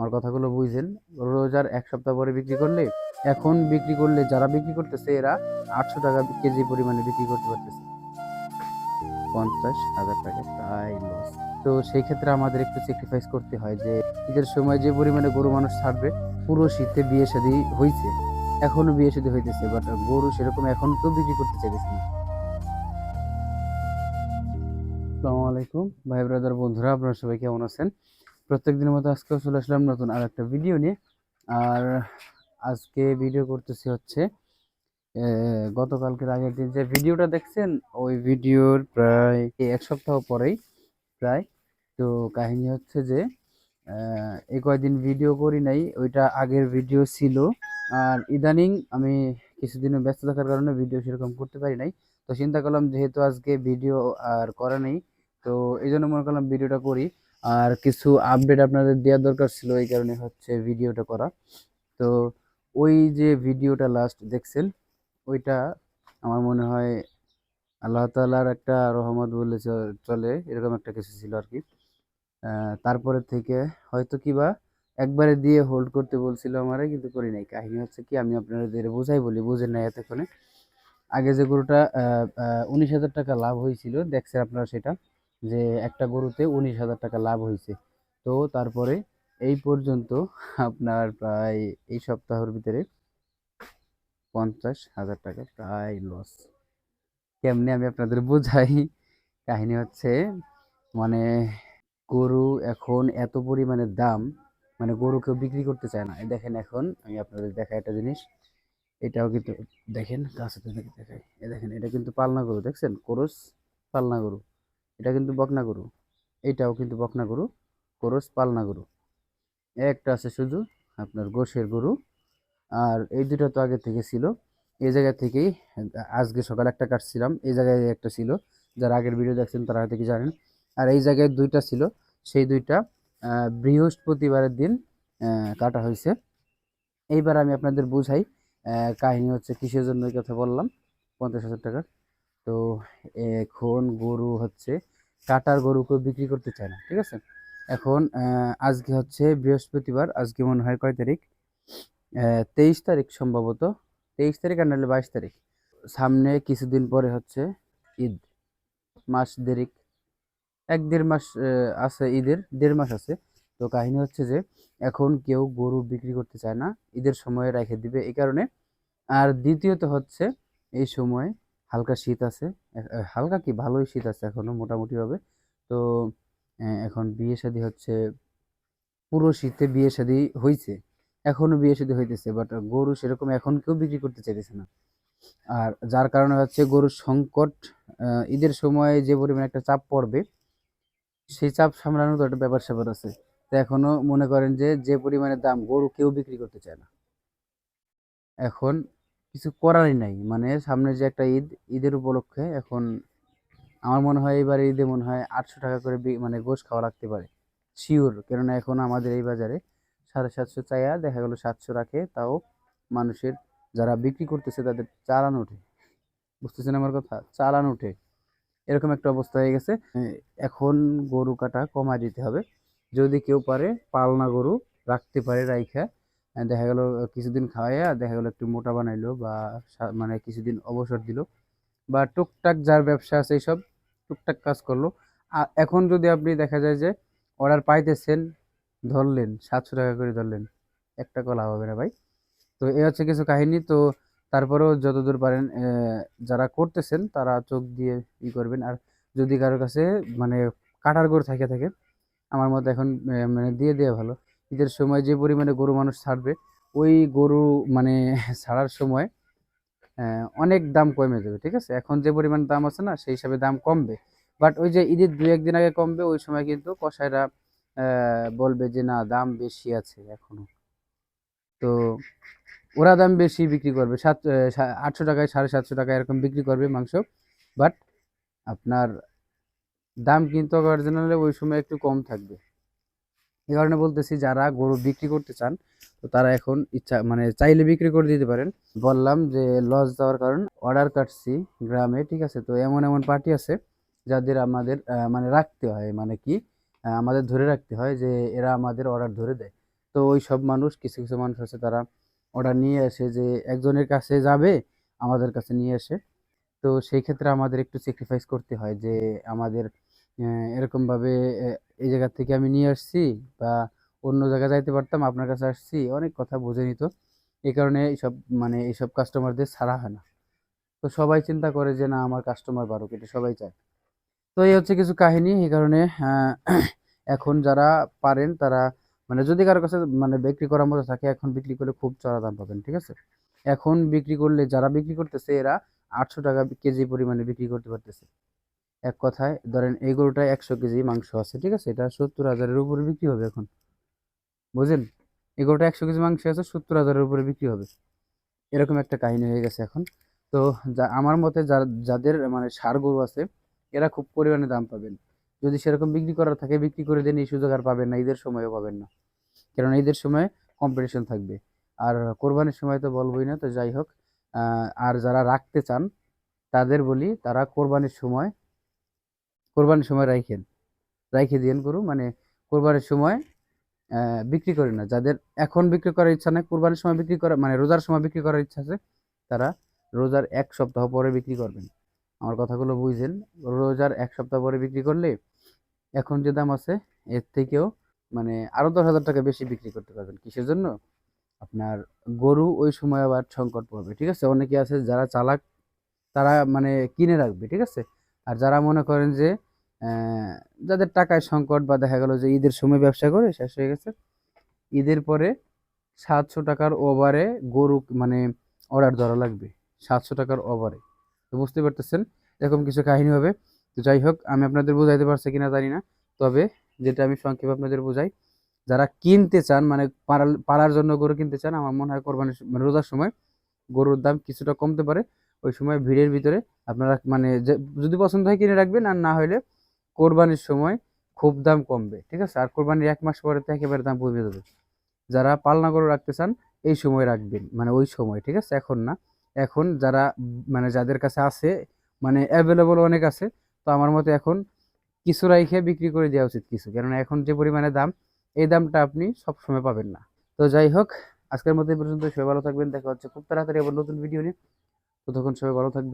আমার কথাগুলো বুঝছেন রোজার এক সপ্তাহ পরে বিক্রি করলে, এখন বিক্রি করলে যারা বিক্রি করতেছে, এরা আটশো টাকা কেজি পরিমাণে বিক্রি করতে পারতেছে। পঞ্চাশ হাজার টাকা প্রায় লস তো সেই ক্ষেত্রে আমাদের একটু স্যাক্রিফাইস করতে হয় যে, ঈদের সময় যে পরিমাণে গরু মানুষ ছাড়বে, পুরো শীতে বিয়ে শাদী হয়েছে এখনও বিয়ে শাদী হইতেছে বাট গরু সেরকম এখন কেউ বিক্রি করতে চাইতেছে না। আসসালামু আলাইকুম। ভাই ব্রাদার বন্ধুরা, আপনারা সবাই কেমন আছেন? প্রত্যেক দিনের মতো আজকেও চলে আসলাম নতুন আর একটা ভিডিও নিয়ে। আর আজকে ভিডিও করতেছি হচ্ছে গতকালকের আগের দিন যে ভিডিওটা দেখছেন, ওই ভিডিওর প্রায় এক সপ্তাহ পরেই, প্রায়। তো কাহিনী হচ্ছে যে এই কয়দিন ভিডিও করি নাই, ওইটা আগের ভিডিও ছিল। আর ইদানিং আমি কিছুদিনের ব্যস্ত থাকার কারণে ভিডিও সেরকম করতে পারি নাই। তো চিন্তা করলাম যেহেতু আজকে ভিডিও আর করা নেই, তো এই জন্য মনে করলাম ভিডিওটা করি। আর কিছু আপডেট আপনাদের দেওয়ার দরকার ছিল, এই কারণে হচ্ছে ভিডিওটা করা। তো ওই যে ভিডিওটা লাস্ট দেখছেন? ওইটা আমার মনে হয় আল্লাহ তাআলার একটা রহমত বলে চলে, এরকম একটা কিছু ছিল আর কি। তারপরে থেকে হয়তো কিবা একবারে দিয়ে হোল্ড করতে বলছিল আমারে, কিন্তু করি নাই। কাহিনী হচ্ছে কি, আমি আপনাদের বোঝাই বলি বুঝেন নাই এতক্ষণে। আগে যে গরুটা উনিশ হাজার টাকা লাভ হয়েছিল, দেখছেন আপনারা সেটা? যে একটা গরুতে উনিশ হাজার টাকা লাভ হয়েছে। তো তারপরে এই পর্যন্ত আপনার প্রায় এই সপ্তাহের ভিতরে পঞ্চাশ হাজার টাকা প্রায় লস কেমনে আমি আপনাদের বোঝাই? কাহিনী হচ্ছে মানে গরু এখন এত পরিমাণে দাম মানে গরু কেউ বিক্রি করতে চায় না। দেখেন এখন, আমি আপনাদের দেখাই একটা জিনিস। এটাও কিন্তু, দেখেন কাছে দেখাই। দেখেন, এটা কিন্তু পালনা গরু, দেখছেন? কোরস পালনা গরু। এটা কিন্তু বকনা গরু। এইটাও কিন্তু বকনা গরু, কোরস পালনা গরু। একটা আছে শুধু আপনার গোশের গরু। আর এই দুটো তো আগে থেকে ছিল। এই জায়গা থেকেই, আজকে সকালে একটা কাটছিলাম এই জায়গায় একটা ছিল। যারা আগের ভিডিও দেখছেন তারা হয়তো কি জানেন। আর এই জায়গায় দুইটা ছিল। সেই দুইটা বৃহস্পতিবারের দিন কাটা হয়েছে। এইবার আমি আপনাদের বুঝাই কাহিনী হচ্ছে কিসের জন্য কথা বললাম? পঞ্চাশ হাজার টাকার। তো এখন গরু হচ্ছে কাটার গরু কেউ বিক্রি করতে চায় না, ঠিক আছে? এখন আজকে হচ্ছে বৃহস্পতিবার, আজকে মনে হয় কয় তারিখ? তেইশ তারিখ সম্ভবত, তেইশ তারিখ আর নাহলে বাইশ তারিখ। সামনে কিছুদিন পরে হচ্ছে ঈদ, মাস দেরিক এক দেড় মাস আছে ঈদের, দেড় মাস আছে। তো কাহিনী হচ্ছে যে, এখন কেউ গরু বিক্রি করতে চায় না, ঈদের সময় রেখে দিবে এই কারণে। আর দ্বিতীয়ত হচ্ছে এই সময় হালকা শীত আছে। হালকা কি? ভালোই শীত আছে এখনও মোটামুটিভাবে। তো এখন বিয়ে শাদি হচ্ছে, পুরো শীতে বিয়ে শাদি হয়েছে এখনও বিয়ে শাদি হইতেছে বাট গরু সেরকম এখন কেউ বিক্রি করতে চাইতেছে না। আর যার কারণে হচ্ছে গরুর সংকট ঈদের সময় যে পরিমাণে একটা চাপ পড়বে, সেই চাপ সামলানোর তো একটা ব্যাপার স্যাপার আছে। তো এখনও মনে করেন যে যে পরিমাণে দাম গরু কেউ বিক্রি করতে চায় না। এখন কিছু করারই নাই। মানে সামনে যে একটা ঈদ, ঈদের উপলক্ষে এখন আমার মনে হয় এবার ঈদে মনে হয় আটশো টাকা করে মানে গোশ খাওয়া লাগতে পারে। শিওর কেননা এখন আমাদের এই বাজারে সাড়ে সাতশো চাইয়া দেখা গেলো সাতশো রাখে, তাও মানুষের যারা বিক্রি করতেছে তাদের চালান ওঠে। বুঝতেছেন আমার কথা? চালান ওঠে। এরকম একটা অবস্থা হয়ে গেছে। এখন গরু কাটা কমায় দিতে হবে। যদি কেউ পারে, পালনা গরু রাখতে পারে রাইখা। দেখা গেল কিছুদিন খাওয়াইয়া দেখা গেল একটু মোটা বানাইলো বা মানে কিছুদিন অবসর দিল। বা টুকটাক যার ব্যবসা আছে এইসব টুকটাক কাজ করল। আর এখন যদি আপনি দেখা যায় যে অর্ডার পাইতেছেন, ধরলেন, সাতশো টাকা করে ধরলেন, একটা কলা হবে না ভাই। তো এ হচ্ছে কিছু কাহিনী। তো তারপরেও যতদূর পারেন যারা করতেছেন, তারা চোখ দিয়ে ই করবেন। আর যদি কারোর কাছে মানে কাটার গরু থাকে থাকে, আমার মতে এখন মানে দিয়ে দেওয়া ভালো। ঈদের সময় যে পরিমাণে গরু মানুষ ছাড়বে ওই গরু মানে ছাড়ার সময় অনেক দাম কমে যাবে ঠিক আছে? এখন যে পরিমাণ দাম আছে না সেই হিসাবে দাম কমবে। বাট ওই যে ঈদের দু একদিন আগে কমবে ওই সময় কিন্তু কসাইরা আহ, বলবে যে না দাম বেশি আছে এখনও। তো ওরা দাম বেশি বিক্রি করবে সাত আটশো টাকায় সাড়ে সাতশো টাকা এরকম বিক্রি করবে মাংস। বাট আপনার দাম কিন্তু অরিজিনালে ওই সময় একটু কম থাকবে। এই কারণে বলতেছি, যারা গরু বিক্রি করতে চান, তো তারা এখন ইচ্ছা মানে চাইলে বিক্রি করে দিতে পারেন। বললাম যে লস দেওয়ার কারণ অর্ডার কাটছি গ্রামে, ঠিক আছে? তো এমন এমন পার্টি আছে যাদের আমাদের মানে রাখতে হয় মানে কি আমাদের ধরে রাখতে হয় যে, এরা আমাদের অর্ডার ধরে দেয়। তো ওই সব মানুষ, কিছু কিছু মানুষ আছে তারা অর্ডার নিয়ে আসে যে, একজনের কাছে যাবে, আমাদের কাছে নিয়ে আসে তো সেই ক্ষেত্রে আমাদের একটু স্যাক্রিফাইস করতে হয় যে, আমাদের এরকমভাবে এই জায়গা থেকে আমি নিয়ে আসছি বা অন্য জায়গায় যাইতে পারতাম, আপনার কাছে আসছি, অনেক কথা বুঝে নিত। এই কারণে এইসব মানে এইসব কাস্টমারদের ছাড়া হয় না। তো সবাই চিন্তা করে যে, না, আমার কাস্টমার বাড়ুক। এটা সবাই চায়। তো এই হচ্ছে কিছু কাহিনী, এই কারণে এখন যারা পারেন, তারা মানে যদি কারও কাছে মানে বিক্রি করার মতো থাকে, এখন বিক্রি করলে খুব চড়া দাম পাবেন, ঠিক আছে? এখন বিক্রি করলে, যারা বিক্রি করতেছে, এরা আটশো টাকা কেজি পরিমাণে বিক্রি করতে পারতেছে। এক কথায়, ধরেন এই গরুটায় একশো কেজি মাংস আছে, ঠিক আছে? এটা সত্তর হাজারের উপরে বিক্রি হবে এখন। বুঝলেন? এই গরুটা একশো কেজি মাংস আছে, সত্তর হাজারের উপরে বিক্রি হবে। এরকম একটা কাহিনী হয়ে গেছে এখন। তো যা, আমার মতে যারা, যাদের মানে সার গরু আছে, এরা খুব পরিমাণে দাম পাবেন। যদি সেরকম বিক্রি করার থাকে, বিক্রি করে দেন, এই সুযোগ আর পাবেন না, ঈদের সময়ও পাবেন না। কারণ ঈদের সময় কম্পিটিশন থাকবে। আর কোরবানির সময় তো বলবোই না, তো যাই হোক আর যারা রাখতে চান, তাদের বলি, তারা কোরবানির সময় কোরবানির সময় রাইখেন রাইখে দিয়েন গরু। মানে কোরবানির সময় বিক্রি করেন না। যাদের এখন বিক্রি করার ইচ্ছা নাই, কোরবানির সময় বিক্রি করা মানে রোজার সময় বিক্রি করার ইচ্ছা আছে, তারা রোজার এক সপ্তাহ পরে বিক্রি করবেন। আমার কথাগুলো বুঝছেন রোজার এক সপ্তাহ পরে বিক্রি করলে এখন যে দাম আছে, এর থেকেও মানে আরও দশ হাজার টাকা বেশি বিক্রি করতে পারবেন। কিসের জন্য? আপনার গরু ওই সময় আবার সংকট পড়বে, ঠিক আছে? অনেকে আছে যারা চালাক, তারা মানে কিনে রাখবে, ঠিক আছে? আর যারা মনে করেন যে যাদের টাকায় সংকট বা দেখা গেল যে ঈদের সময় ব্যবসা করে, শেষ হয়ে গেছে। ঈদের পরে সাতশো টাকার ওভারে গরু মানে অর্ডার ধরা লাগবে। সাতশো টাকার ওভারে তো বুঝতে পারতেছেন? এরকম কিছু কাহিনী হবে। তো যাই হোক, আমি আপনাদের বোঝাইতে পারছি কিনা জানি না। তবে যেটা আমি সংক্ষেপে আপনাদের বোঝাই, যারা কিনতে চান মানে পাড়ার পাড়ার জন্য গরু কিনতে চান, আমার মনে হয় কোরবানির মানে রোজার সময় গরুর দাম কিছুটা কমতে পারে। ওই সময় ভিড়ের ভিতরে আপনারা মানে যদি পছন্দ হয় কিনে রাখবেন, আর না হলে কোরবানির সময় খুব দাম কমবে, ঠিক আছে? আর কোরবানির এক মাস পরে তো একেবারে দাম কমে যাবে। যারা পালনা গরু রাখতে চান, এই সময় রাখবেন মানে ওই সময়, ঠিক আছে? এখন না। এখন যারা মানে যাদের কাছে আছে মানে অ্যাভেলেবল অনেক আছে, তো আমার মতে এখন কিছু রাইখে বিক্রি করে দেওয়া উচিত কিছু। কেননা এখন যে পরিমাণে দাম, এই দামটা আপনি সব সময় পাবেন না। তো যাই হোক, আজকের মতো এই পর্যন্ত। সবাই ভালো থাকবেন। দেখা হচ্ছে খুব তাড়াতাড়ি আবার নতুন ভিডিও নিয়ে। ততক্ষণ সবাই ভালো থাকবেন।